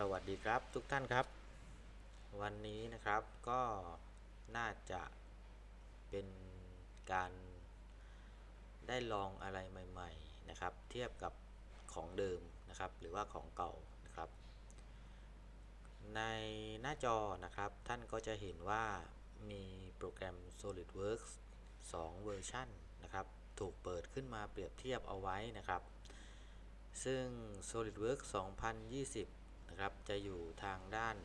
สวัสดีครับทุกท่านครับ วันนี้นะครับก็น่าจะเป็นการได้ลองอะไรใหม่ๆนะครับ เทียบกับของเดิมนะครับ หรือว่าของเก่านะครับ ในหน้าจอนะครับท่านก็จะเห็นว่ามีโปรแกรม SolidWorks 2 เวอร์ชันนะครับถูกเปิดขึ้นมาเปรียบเทียบเอาไว้นะครับ ซึ่ง SolidWorks 2020 นะครับ จะอยู่ทางด้าน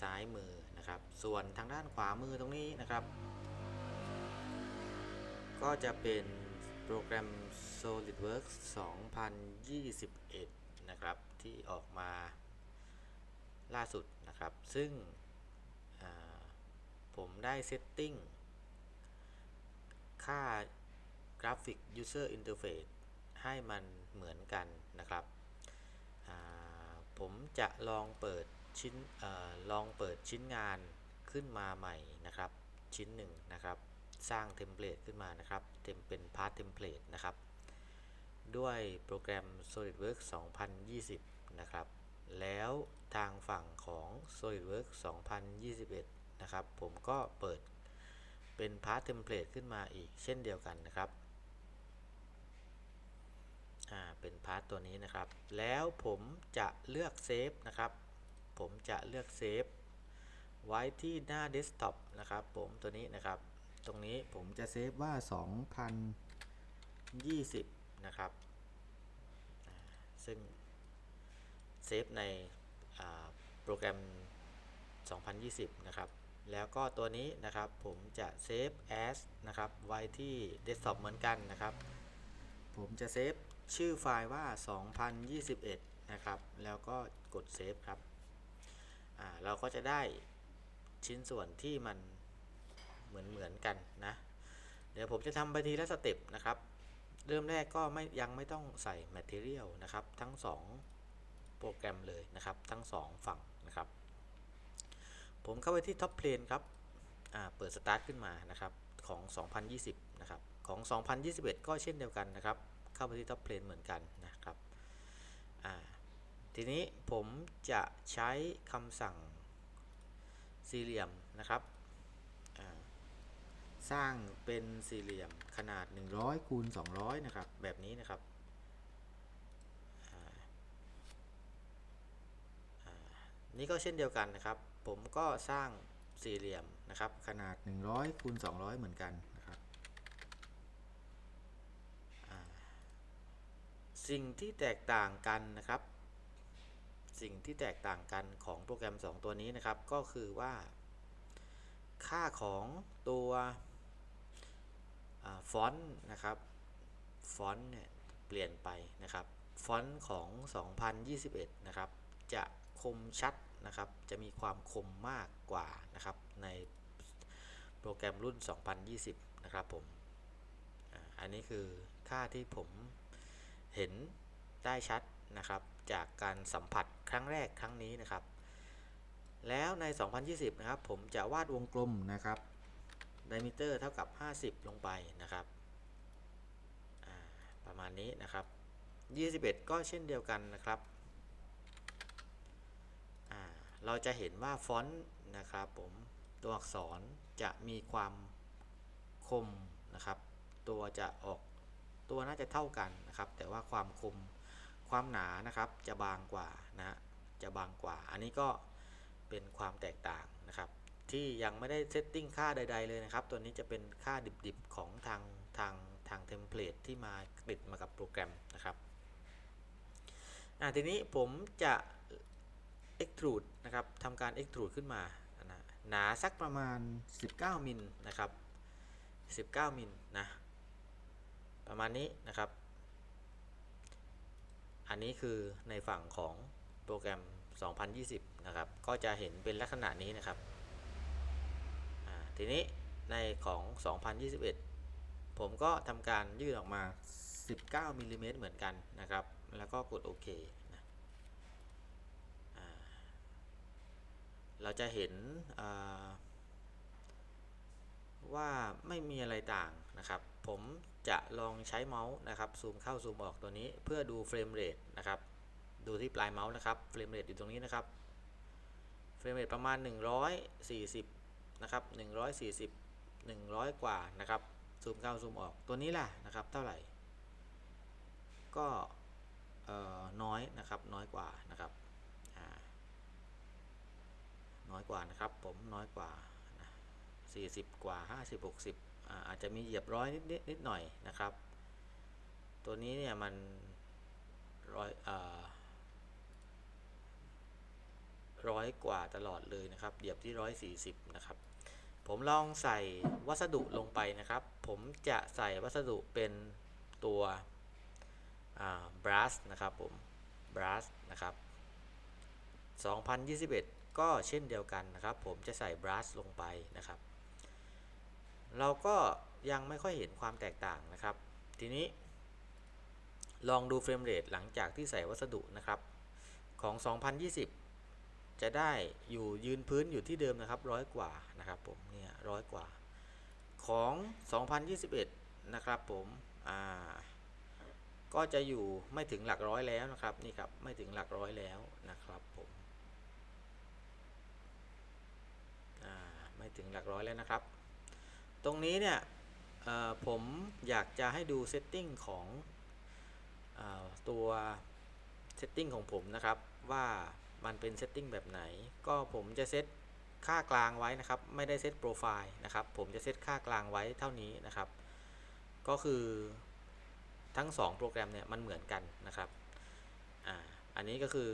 ซ้ายมือนะครับ ส่วนทางด้านขวามือตรงนี้นะครับ ก็จะเป็นโปรแกรม SolidWorks 2021 นะครับ ที่ออกมาล่าสุดนะครับ ซึ่งผมได้เซตติ้งค่า Graphic User Interface ให้มันเหมือนกันนะครับ ผมจะลองเปิดชิ้นอลองเปิดชิ้นงานขึ้นมาใหม่นะครับ ชิ้นหนึ่งนะครับ สร้างเทมเพลตขึ้นมานะครับเต็มเป็นพาร์ทเทมเพลตนะครับ ด้วยโปรแกรม SolidWorks 2020 นะครับ แล้วทางฝั่งของ SolidWorks 2021 นะครับ ผมก็เปิดเป็นพาร์ทเทมเพลตขึ้นมาอีกเช่นเดียวกันนะครับ อ่าเป็นพาร์ทตัวนี้นะครับ แล้วผมจะเลือกเซฟนะครับ ผมจะเลือกเซฟไว้ที่หน้าเดสก์ท็อปนะครับผมตัวนี้นะครับ ตรงนี้ผมจะเซฟว่า 2020 นะครับ ซึ่งเซฟในโปรแกรม 2020 นะครับ แล้วก็ตัวนี้นะครับผมจะเซฟ as นะครับ ไว้ที่เดสก์ท็อปเหมือนกันนะครับ ผมจะเซฟ ชื่อไฟล์ว่า 2021 นะครับ แล้วก็กดเซฟครับ เราก็จะได้ชิ้นส่วนที่มันเหมือนเหมือนกันนะ เดี๋ยวผมจะทำไปทีละสเต็ปนะครับ เริ่มแรกก็ไม่ยังไม่ต้องใส่ Material นะครับ ทั้ง 2 โปรแกรมเลยนะครับ ทั้ง 2 ฝั่งนะครับ ผมเข้าไปที่ Top Plane ครับเปิด Start ขึ้นมานะครับของ 2020 นะครับ ของ 2021 ก็เช่นเดียวกันนะครับ เข้าไปที่ Top Plane เหมือนกันนะครับทีนี้ผมจะใช้คำสั่งสี่เหลี่ยมนะครับ สร้างเป็นสี่เหลี่ยมขนาด 100คูณ200 นะครับ แบบนี้นะครับนี่ก็เช่นเดียวกันนะครับ ผมก็สร้างสี่เหลี่ยมนะครับ ขนาด 100คูณ200 เหมือนกันนะครับอ่า สิ่งที่แตกต่างกันนะครับ สิ่งที่แตกต่างกันของโปรแกรม 2 ตัวนี้นะครับ ก็คือว่า ค่าของตัวฟอนต์นะครับฟอนต์เนี่ยเปลี่ยนไปนะครับฟอนต์ของ 2021 นะครับ จะคมชัดนะครับ จะมีความคมมากกว่านะครับ ในโปรแกรมรุ่น 2020 นะครับผม อันนี้คือค่าที่ผม เห็นได้ชัดนะครับ จากการสัมผัสครั้งแรกครั้งนี้นะครับ แล้วใน 2020 นะครับ ผมจะวาดวงกลมนะครับ diameter เท่ากับ 50 ลงไปนะครับประมาณนี้นะครับ 21 ก็เช่นเดียวกันนะครับ เราจะเห็นว่าฟอนต์นะครับผมตัวอักษรจะมีความคมนะครับ ตัวจะออก ตัวน่าจะเท่ากันนะครับ แต่ว่าความคมความหนานะครับ จะบางกว่านะจะบางกว่า อันนี้ก็เป็นความแตกต่างนะครับ ที่ยังไม่ได้เซตติ้งค่าใด ๆ เลยนะครับ ตัวนี้จะเป็นค่าดิบๆของทางทางทางเทมเพลตที่มาติดมากับโปรแกรมนะครับอ่าทีนี้ผมจะ extrude นะครับทำการ extrude ขึ้นมานะหนาสักประมาณ 19มิลนะครับ 19มิลนะ ประมาณนี้นะครับ อันนี้คือในฝั่งของโปรแกรม 2020 นะครับ ก็จะเห็นเป็นลักษณะนี้นะครับ ทีนี้ในของ 2021 ผมก็ทำการยืดออกมา 19มิลลิเมตรเหมือนกันนะครับ แล้วก็กดโอเคนะเราจะเห็นว่าไม่มีอะไรต่างนะครับ ผม จะลองใช้เมาส์นะครับซูมเข้าซูมออกตัวนี้เพื่อดูเฟรมเรทนะครับดูที่ปลายเมาส์นะครับเฟรมเรทอยู่ตรงนี้นะครับเฟรมเรทประมาณ 140นะครับ140 100 กว่านะครับซูมเข้าซูมออกตัวนี้ล่ะนะครับเท่าไหร่ ก็น้อยนะครับน้อยกว่านะครับน้อยกว่านะครับผมน้อยกว่า 40 กว่า 50 60 อาจจะมีเหยียบร้อยนิดนิดนิดหน่อยนะครับ ตัวนี้เนี่ยมันร้อยร้อยกว่าตลอดเลยนะครับ เหยียบที่ร้อยสี่สิบนะครับ ผมลองใส่วัสดุลงไปนะครับ ผมจะใส่วัสดุเป็นตัวบรัสนะครับผมบรัสนะครับ2021 ก็เช่นเดียวกันนะครับ ผมจะใส่บรัสลงไปนะครับ เราก็ยังไม่ค่อยเห็นความแตกต่างนะครับ ทีนี้ ลองดูเฟรมเรทหลังจากที่ใส่วัสดุนะครับ ของ 2020 จะได้อยู่ยืนพื้นอยู่ที่เดิมนะครับร้อยกว่านะครับผมเนี่ยร้อยกว่าของ 2021 นะครับผมอ่าก็จะอยู่ไม่ถึงหลักร้อยแล้วนะครับนี่ครับไม่ถึงหลักร้อยแล้วนะครับผมอ่าไม่ถึงหลักร้อยแล้วนะครับ ตรงนี้เนี่ยผมอยากจะให้ดูเซตติ้งของอตัวเซตติ้งของผมนะครับ ว่ามันเป็นเซตติ้งแบบไหน ก็ผมจะเซตค่ากลางไว้นะครับ ไม่ได้เซตโปรไฟล์นะครับ ผมจะเซตค่ากลางไว้เท่านี้นะครับ ก็คือทั้ง 2 โปรแกรมเนี่ยมันเหมือนกันนะครับอ่าอันนี้ก็คือ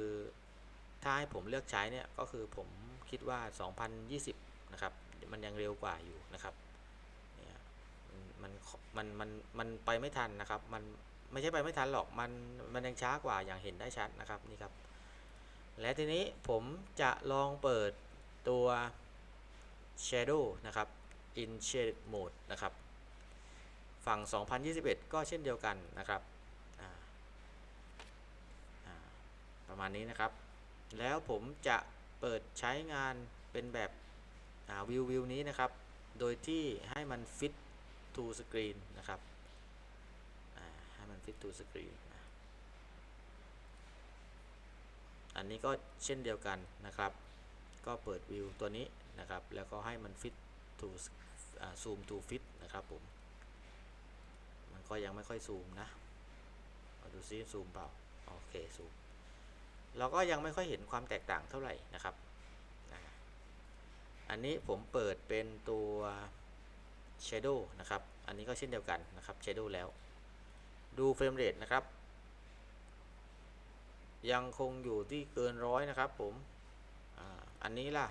ถ้าให้ผมเลือกใช้เนี่ยก็คือผมคิดว่า 2020 นะครับ มันยังเร็วกว่าอยู่นะครับ มันมันมันมันไปไม่ทันนะครับ มันไม่ใช่ไปไม่ทันหรอกมันมันยังช้ากว่าอย่างเห็นได้ชัดนะครับนี่ครับ และทีนี้ผมจะลองเปิดตัว Shadow นะครับ in Shaded Mode นะครับ ฝั่ง 2021 ก็เช่นเดียวกันนะครับประมาณนี้นะครับ แล้วผมจะเปิดใช้งานเป็นแบบวิววิวนี้นะครับ โดยที่ให้มัน fit to screen นะครับให้มัน fit to screen นอันนี้ก็เช่นเดียวกันนะครับ ก็เปิดวิวตัวนี้นะครับ แล้วก็ให้มัน fit to zoom to fit นะครับผม มันก็ยังไม่ค่อยซูมนะมาดูซิซูมเปล่า โอเคซูม เราก็ยังไม่ค่อยเห็นความแตกต่างเท่าไหร่นะครับ อันนี้ผมเปิดเป็นตัว Shadow นะครับ อันนี้ก็เช่นเดียวกันนะครับ Shadow แล้ว ดูเฟรมเรทนะครับ ยังคงอยู่ที่เกินร้อยนะครับผมออันนี้ล่ะ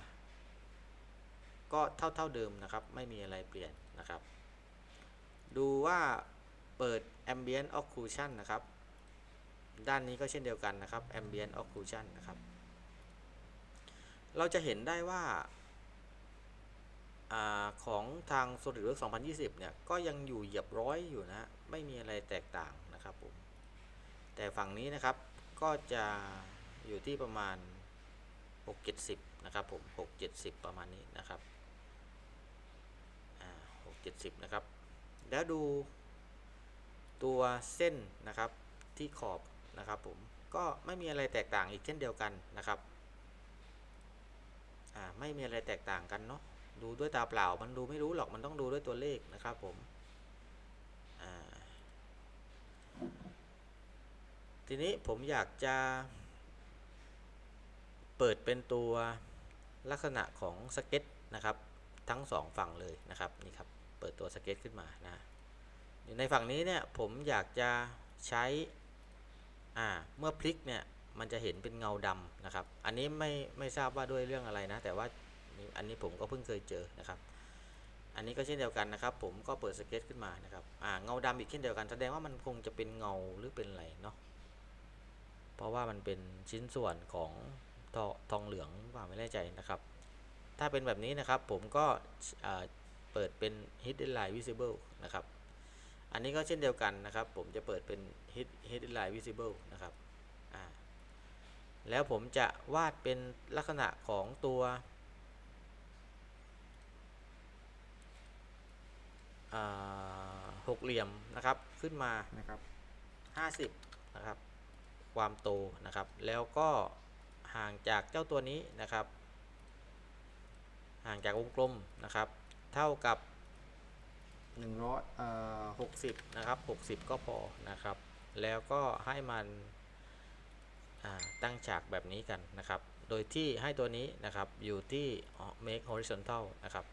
ก็เท่าเท่าเดิมนะครับ ไม่มีอะไรเปลี่ยนนะครับ ดูว่าเปิด ambient occlusion นะครับ ด้านนี้ก็เช่นเดียวกันนะครับ ambient occlusion นะครับ เราจะเห็นได้ว่า อของทาง SolidWorks 2020 เนี่ย ก็ยังอยู่เหยียบร้อยอยู่นะ ไม่มีอะไรแตกต่างนะครับผม แต่ฝั่งนี้นะครับ ก็จะอยู่ที่ประมาณ 670 นะครับผม 670 ประมาณนี้นะครับ670 นะครับ แล้วดูตัวเส้นนะครับที่ขอบนะครับผม ก็ไม่มีอะไรแตกต่างอีกเช่นเดียวกันนะครับ ไม่มีอะไรแตกต่างกันเนาะ ดูด้วยตาเปล่า มันดูไม่รู้หรอกมันต้องดูด้วยตัวเลขนะครับผมทีนี้ผมอยากจะ เปิดเป็นตัวลักษณะของสเก็ตนะครับ ทั้งสองฝั่งเลยนะครับนี่ครับเปิดตัวสเก็ตขึ้นมานะในฝั่งนี้เนี่ยผมอยากจะใช้อ่าเมื่อพลิกเนี่ยมันจะเห็นเป็นเงาดำนะครับ อันนี้ไม่ไม่ทราบว่าด้วยเรื่องอะไรนะ แต่ว่า อันนี้ผมก็เพิ่งเคยเจอนะครับ อันนี้ก็เช่นเดียวกันนะครับ ผมก็เปิดสเก็ตขึ้นมานะครับอ่าเงาดำอีกเช่นเดียวกันแสดงว่ามันคงจะเป็นเงาหรือเป็นอะไรเนาะเพราะว่ามันเป็นชิ้นส่วนของทอทองเหลืองว่าไม่แน่ใจนะครับ ถ้าเป็นแบบนี้นะครับผมก็เปิดเป็น hidden line visible นะครับ อันนี้ก็เช่นเดียวกันนะครับ ผมจะเปิดเป็น hidden line visible นะครับ แล้วผมจะวาดเป็นลักษณะของตัว หกเหลี่ยมนะครับขึ้นมานะครับ50นะครับความโตนะครับ แล้วก็ห่างจากเจ้าตัวนี้นะครับ ห่างจากวงกลมนะครับ เท่ากับ100เอ่อ60นะครับ60 ก็พอนะครับ แล้วก็ให้มันตั้งฉากแบบนี้กันนะครับ โดยที่ให้ตัวนี้นะครับอยู่ที่ make horizontal นะครับ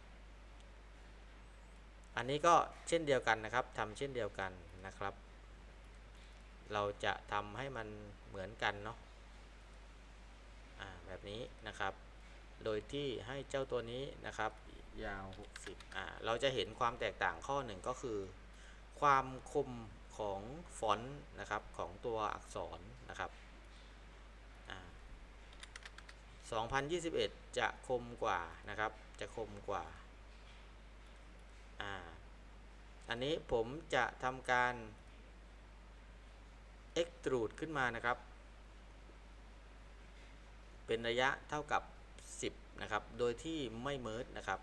อันนี้ก็เช่นเดียวกันนะครับทำเช่นเดียวกันนะครับ เราจะทำให้มันเหมือนกันเนาะอ่าแบบนี้นะครับ โดยที่ให้เจ้าตัวนี้นะครับ ยาว 60อ่าเราจะเห็นความแตกต่างข้อหนึ่งก็คือ ความคมของฟอนต์นะครับของตัวอักษรนะครับอ่า2021 จะคมกว่านะครับ จะคมกว่า อ่าอันนี้ผมจะทำการ extrude ขึ้นมานะครับ เป็นระยะเท่ากับ 10 นะครับ โดยที่ไม่เมิร์ดนะครับ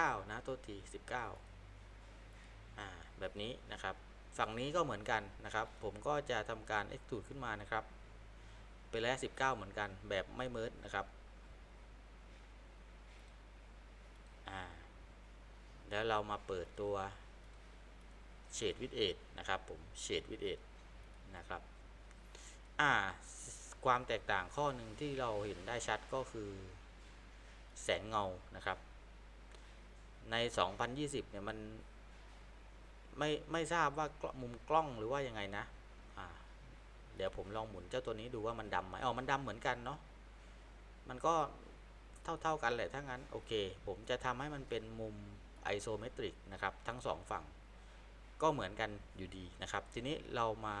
19 นะโทษที 19 อ่า แบบนี้นะครับ ฝั่งนี้ก็เหมือนกันนะครับ ผมก็จะทำการ extrude ขึ้นมานะครับ เป็นระยะ 19 เหมือนกัน แบบไม่เมิร์ดนะครับอ่า แล้วเรามาเปิดตัวเฉดวิดเอทนะครับผมเฉดวิดเอทนะครับอ่าความแตกต่างข้อหนึ่งที่เราเห็นได้ชัดก็คือ แสงเงานะครับ ใน 2020 เนี่ยมันไม่ไม่ทราบว่ามุมกล้องหรือว่ายังไงนะอ่าเดี๋ยวผมลองหมุนเจ้าตัวนี้ดูว่ามันดำไหมอ๋อมันดำเหมือนกันเนาะมันก็เท่าเท่ากันแหละถ้างั้น โอเค ผมจะทำให้มันเป็นมุม ไอโซเมตริกนะครับทั้งสองฝั่งก็เหมือนกันอยู่ดีนะครับ ทีนี้เรามา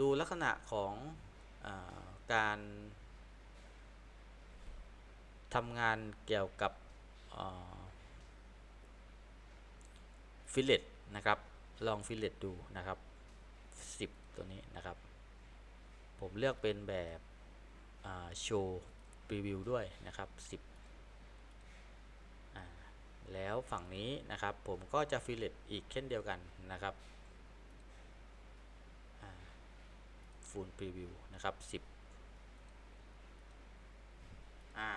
ดูลักษณะของอการทำงานเกี่ยวกับฟิลเลตนะครับ ลองฟิลเลตดูนะครับ 10 ตัวนี้นะครับ ผมเลือกเป็นแบบโชว์ พรีวิวด้วยนะครับ 10 แล้วฝั่งนี้นะครับผมก็จะฟิลเลตอีกเช่นเดียวกันนะครับฟูลพรีวิวนะครับ10อ่า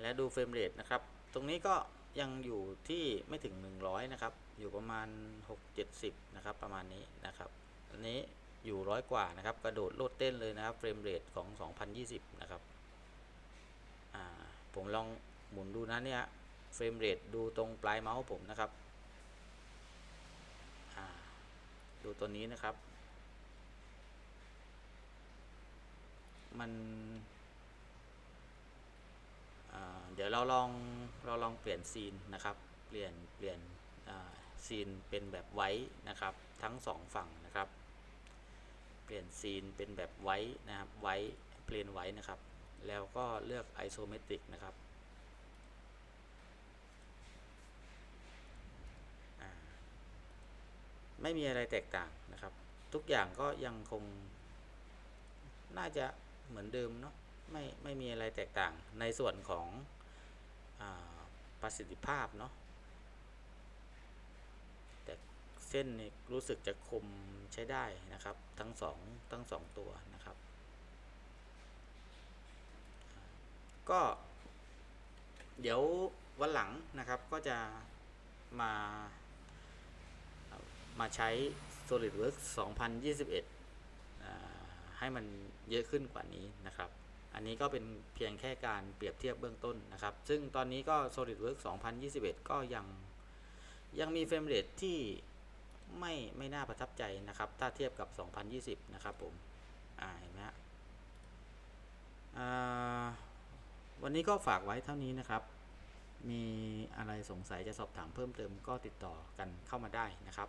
และดูเฟรมเรทนะครับ ตรงนี้ก็ยังอยู่ที่ไม่ถึง 100 นะครับ อยู่ประมาณ 6-70 นะครับ ประมาณนี้นะครับ อันนี้อยู่ร้อยกว่านะครับ กระโดดโลดเต้นเลยนะครับ เฟรมเรทของ 2020 นะครับ อ่า ผมลอง หมุนดูนะเนี่ยเฟรมเรทดูตรงปลายเมาส์ผมนะครับดูตัวนี้นะครับ มันเดี๋ยวเราลองเราลองเปลี่ยนซีนนะครับ เปลี่ยนเปลี่ยนซีนเป็นแบบไว้นะครับ ทั้งสองฝั่งนะครับ เปลี่ยนซีนเป็นแบบไว้นะครับไว้เพลนไว้นะครับ แล้วก็เลือกไอโซเมตริกนะครับ ไม่มีอะไรแตกต่างนะครับ ทุกอย่างก็ยังคง น่าจะเหมือนเดิมเนาะไม่ไม่มีอะไรแตกต่างในส่วนของอประสิทธิภาพเนาะแต่เส้นนี่รู้สึกจะคมใช้ได้นะครับ ทั้งสองทั้งสองตัวนะครับ ก็ เดี๋ยววันหลังนะครับก็จะมา มาใช้ SolidWorks 2021 ให้มันเยอะขึ้นกว่านี้นะครับ อันนี้ก็เป็นเพียงแค่การเปรียบเทียบเบื้องต้นนะครับ ซึ่งตอนนี้ก็ SolidWorks 2021 ก็ยังยังมีเฟรมเรทที่ไม่ไม่น่าประทับใจนะครับ ถ้าเทียบกับ 2020 นะครับผม อ่า เห็นไหมฮะวันนี้ก็ฝากไว้เท่านี้นะครับ มีอะไรสงสัยจะสอบถามเพิ่มเติมก็ติดต่อกันเข้ามาได้นะครับ